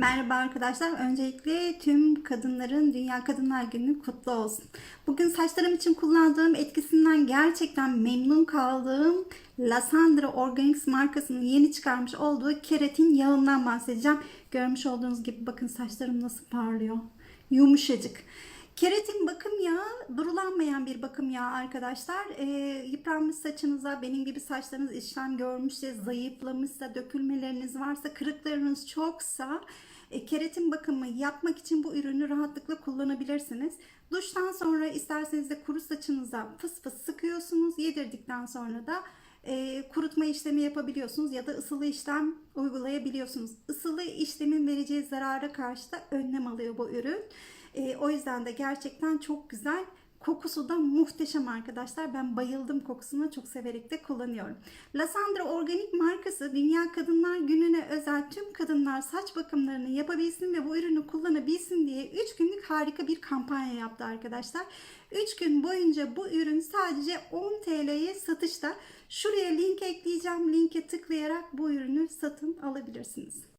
Merhaba arkadaşlar. Öncelikle tüm kadınların Dünya Kadınlar Günü kutlu olsun. Bugün saçlarım için kullandığım etkisinden gerçekten memnun kaldığım Lasandra Organics markasının yeni çıkarmış olduğu keratin yağından bahsedeceğim. Görmüş olduğunuz gibi bakın saçlarım nasıl parlıyor. Yumuşacık. Keratin bakım yağı durulanmayan bir bakım yağı arkadaşlar. Ee, yıpranmış saçınıza, benim gibi saçlarınız işlem görmüşse, zayıflamışsa, dökülmeleriniz varsa, kırıklarınız çoksa e, keratin bakımı yapmak için bu ürünü rahatlıkla kullanabilirsiniz. Duştan sonra isterseniz de kuru saçınıza fıs fıs sıkıyorsunuz. Yedirdikten sonra da e, kurutma işlemi yapabiliyorsunuz ya da ısılı işlem uygulayabiliyorsunuz. Isılı işlemin vereceği zarara karşı da önlem alıyor bu ürün. E, o yüzden de gerçekten çok güzel. Kokusu da muhteşem arkadaşlar. Ben bayıldım kokusuna. Çok severek de kullanıyorum. Lasandra Organik markası Dünya Kadınlar Günü'ne özel tüm kadınlar saç bakımlarını yapabilsin ve bu ürünü kullanabilsin diye 3 günlük harika bir kampanya yaptı arkadaşlar. 3 gün boyunca bu ürün sadece 10 TL'ye satışta. Şuraya link ekleyeceğim. Linke tıklayarak bu ürünü satın alabilirsiniz.